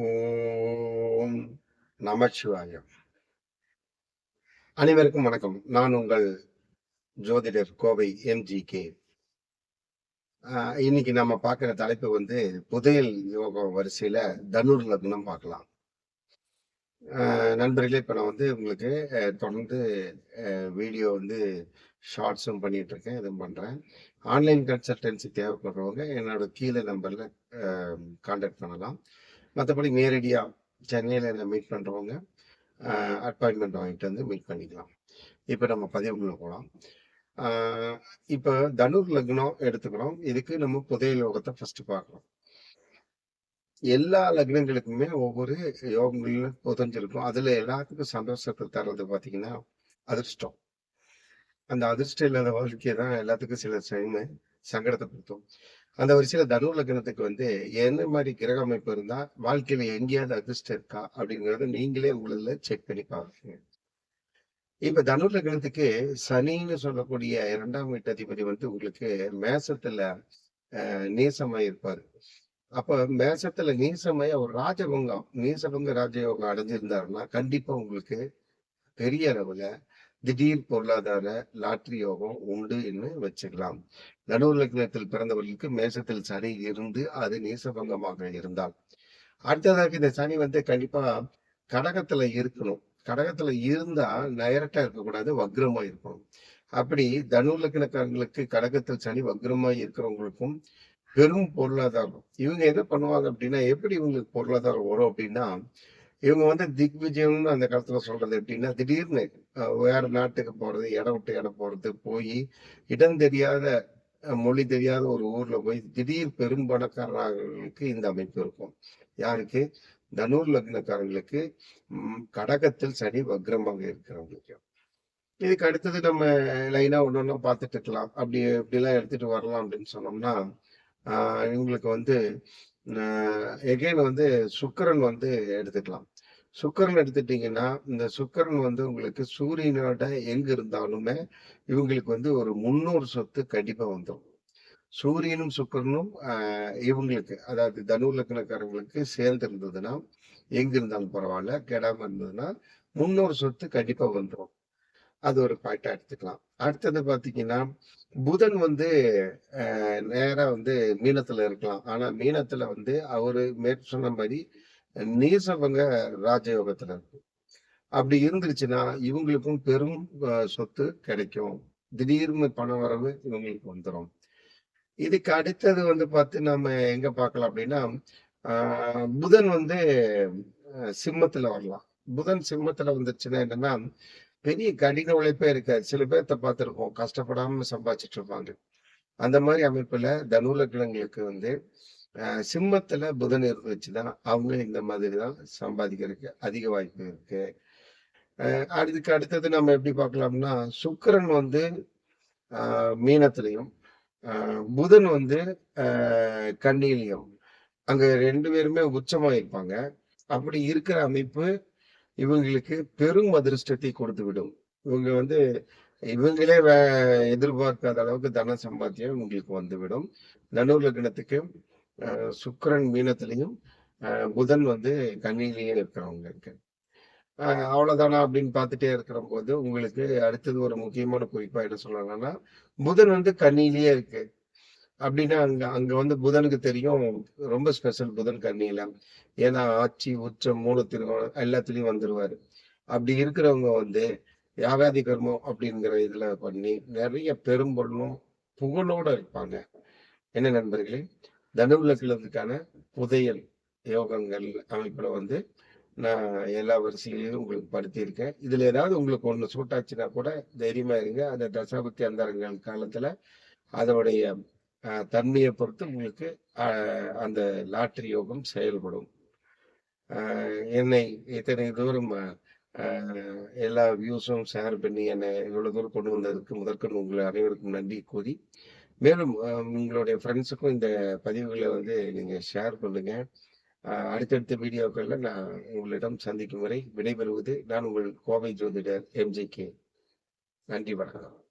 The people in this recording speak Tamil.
ஓம் நமச்சிவாயம். அனைவருக்கும் வணக்கம். நான் உங்கள் ஜோதிடர் கோவை எம்ஜிகே இன்னைக்கு நம்ம பார்க்குற தலைப்பு வந்து புதையல் யோகம் வரிசையில தனுர் லக்னம் பார்க்கலாம். நண்பர்களே இப்போ நான் வந்து உங்களுக்கு தொடர்ந்து வீடியோ வந்து ஷார்ட்ஸும் பண்ணிட்டு இருக்கேன் இதுவும் பண்ணுறேன் ஆன்லைன் கன்சல்டன்சி தேவைப்படுறவங்க என்னோட கீழே நம்பரில் கான்டாக்ட் பண்ணலாம். மற்றபடி நேரடியாக சென்னையில் என்ன மீட் பண்ணுறவங்க அப்பாயின்மெண்ட் வாங்கிட்டு வந்து மீட் பண்ணிக்கலாம். இப்போ நம்ம பதிவுக்குள்ள போகலாம் இப்போ தனுர் லக்னம் எடுத்துக்கிறோம். இதுக்கு நம்ம புதைய யோகத்தை ஃபர்ஸ்ட் பார்க்கலாம் எல்லா லக்னங்களுக்குமே ஒவ்வொரு யோகங்களும் புதஞ்சிருக்கும். அதுல எல்லாத்துக்கும் சந்தோஷத்தை தர்றது பார்த்தீங்கன்னா அதிர்ஷ்டம். அந்த அதிர்ஷ்டம் இல்லாத வாழ்க்கையை தான் எல்லாத்துக்கும் சில சைமு சங்கடத்தை கொடுத்தோம் அந்த வரிசையில தனு லக்னத்துக்கு வந்து என்ன மாதிரி கிரக அமைப்பு இருந்தா வாழ்க்கையில எங்கேயாவது அதிர்ஷ்டம் இருக்கா அப்படிங்கறத நீங்களே உங்களில் செக் பண்ணி பாருங்க. இப்ப தனு லக்னத்துக்கு சனின்னு சொல்லக்கூடிய இரண்டாம் வீட்டு அதிபதி வந்து உங்களுக்கு மேசத்துல நீசமாய் இருப்பாரு. அப்ப மேசத்துல நீசமாய் ஒரு ராஜபங்கம் நீசபங்க ராஜயோகம் அடைஞ்சிருந்தாருன்னா கண்டிப்பா உங்களுக்கு பெரிய அளவுல திடீர் பொருளாதார லாட்ரி யோகம் உண்டு என்று வச்சுக்கலாம். நடுவு லக்னத்தில் பிறந்தவர்களுக்கு மேசத்தில் சனி இருந்து அது நீசபங்கமாக இருந்தால். அடுத்ததாக இந்த சனி வந்து கண்டிப்பா கடகத்துல இருக்கணும். கடகத்துல இருந்தா நயரட்டா இருக்கக்கூடாது வக்ரமா இருக்கணும். அப்படி தனு லக்னக்காரங்களுக்கு கடகத்தில் சனி வக்ரமா இருக்கிறவங்களுக்கும் பெரும் பொருளாதாரம். இவங்க என்ன பண்ணுவாங்க அப்படின்னா எப்படி இவங்களுக்கு பொருளாதாரம் வரும் அப்படின்னா இவங்க வந்து திக் விஜயம்னு அந்த காலத்துல சொல்றது எப்படின்னா திடீர்னு வேற நாட்டுக்கு போறது இடம் விட்டு இடம் போறது போய் இடம் தெரியாத மொழி தெரியாத ஒரு ஊர்ல போய் திடீர் பெரும் பணக்காரர்களுக்கு இந்த அமைப்பு இருக்கும். யாருக்கு? தனூர் லக்னக்காரங்களுக்கு. கடகத்தில் சனி வக்ரமாக இருக்கிறவங்களுக்கு. இதுக்கு அடுத்தது நம்ம லைனா ஒன்று ஒன்றா பார்த்துட்டு இருக்கலாம். அப்படி இப்படிலாம் எடுத்துட்டு வரலாம் அப்படின்னு சொன்னோம்னா இவங்களுக்கு வந்து எகைன் வந்து சுக்கரன் வந்து எடுத்துக்கலாம். சுக்கரன் எடுத்துட்டீங்கன்னா இந்த சுக்கரன் வந்து உங்களுக்கு சூரியனோட எங்க இருந்தாலுமே இவங்களுக்கு வந்து ஒரு முன்னூறு சொத்து கண்டிப்பா வந்துடும் சூரியனும் சுக்கரனும் இவங்களுக்கு அதாவது தனு லக்னக்காரங்களுக்கு சேர்ந்து இருந்ததுன்னா எங்க இருந்தாலும் பரவாயில்ல கெடாம இருந்ததுன்னா முன்னூறு சொத்து கண்டிப்பா வந்துடும் அது ஒரு பாயிண்டா எடுத்துக்கலாம். அடுத்தது பாத்தீங்கன்னா புதன் வந்து நேரா வந்து மீனத்துல இருக்கலாம். ஆனா மீனத்துல வந்து அவரு மேற்கொன்ன மாதிரி நீசவங்க ராஜயோகத்துல இருக்கு. அப்படி இருந்துருச்சுன்னா இவங்களுக்கும் பெரும் சொத்து கிடைக்கும். திடீர்னு பண வரவு இவங்களுக்கு வந்துடும் இதுக்கு அடுத்தது வந்து பார்த்து நம்ம எங்க பார்க்கலாம் அப்படின்னா புதன் வந்து சிம்மத்துல வரலாம். புதன் சிம்மத்துல வந்துருச்சுன்னா என்னன்னா பெரிய கடின உழைப்பே இருக்காது. சில பேர்த்த பார்த்துருப்போம். கஷ்டப்படாம சம்பாதிச்சிட்டு இருப்பாங்க. அந்த மாதிரி அமைப்புல தனுலக்கிழங்களுக்கு வந்து சிம்மத்துல புதன் இருந்துச்சுன்னா அவங்க இந்த மாதிரி தான் சம்பாதிக்கிறதுக்கு அதிக வாய்ப்பு இருக்கு. அதுக்கு அடுத்தது நம்ம எப்படி பார்க்கலாம்னா சுக்கரன் வந்து மீனத்திலையும் புதன் வந்து கண்ணிலையும் அங்க ரெண்டு பேருமே உச்சமா இருப்பாங்க. அப்படி இருக்கிற அமைப்பு இவங்களுக்கு பெரும் அதிர்ஷ்டத்தை கொடுத்து விடும் இவங்க வந்து இவங்களே எதிர்பார்க்காத அளவுக்கு தன சம்பாத்தியம் உங்களுக்கு வந்துவிடும். தனுர் லக்னத்துக்கு சுக்கரன் மீனத்திலையும் புதன் வந்து கண்ணிலேயே இருக்கிறவங்களுக்கு அவ்வளவுதானா அப்படின்னு பார்த்துட்டே இருக்கிற போது உங்களுக்கு அடுத்தது ஒரு முக்கியமான குறிப்பா என்ன சொல்லலாம்னா புதன் வந்து கண்ணிலேயே இருக்கு. அப்படின்னா அங்க அங்க வந்து புதனுக்கு தெரியும் ரொம்ப ஸ்பெஷல் புதன் கண்ணியில ஏன்னா ஆட்சி உச்சம் மூணு திருமணம் எல்லாத்துலயும் வந்துருவாரு. அப்படி இருக்கிறவங்க வந்து யாகாதி கர்மம் அப்படிங்கிற இதுல பண்ணி நிறைய பெரும்பொருளும் புகழோட இருப்பாங்க. என்ன நண்பர்களே? தனுவிலக்கிழதுக்கான புதையல் யோகங்கள் அமைப்புல வந்து நான் எல்லா வரிசையிலையும் உங்களுக்கு படுத்தியிருக்கேன். இதுல ஏதாவது உங்களுக்கு ஒண்ணு சூட்டாச்சுன்னா கூட தைரியமா இருங்க. அந்த தசாபக்தி அந்தரங்கள் காலத்துல அதோடைய தன்மையை பொறுத்து உங்களுக்கு அந்த லாட்ரி யோகம் செயல்படும். என்னை இத்தனை தூரம் எல்லா வியூஸும் ஷேர் பண்ணி என்னை இவ்வளோ தூரம் கொண்டு வந்ததுக்கு முதற்கொண்டு உங்களை அனைவருக்கும் நன்றி கூறி மேலும் உங்களுடைய ஃப்ரெண்ட்ஸுக்கும் இந்த பதிவுகளை வந்து நீங்கள் ஷேர் பண்ணுங்கள் அடுத்தடுத்த வீடியோக்களில் நான் உங்களிடம் சந்திக்கும் வரை விடைபெறுவது நான் உங்கள் கோவை ஜோதிடர் எம்ஜிகே நன்றி வணக்கம்.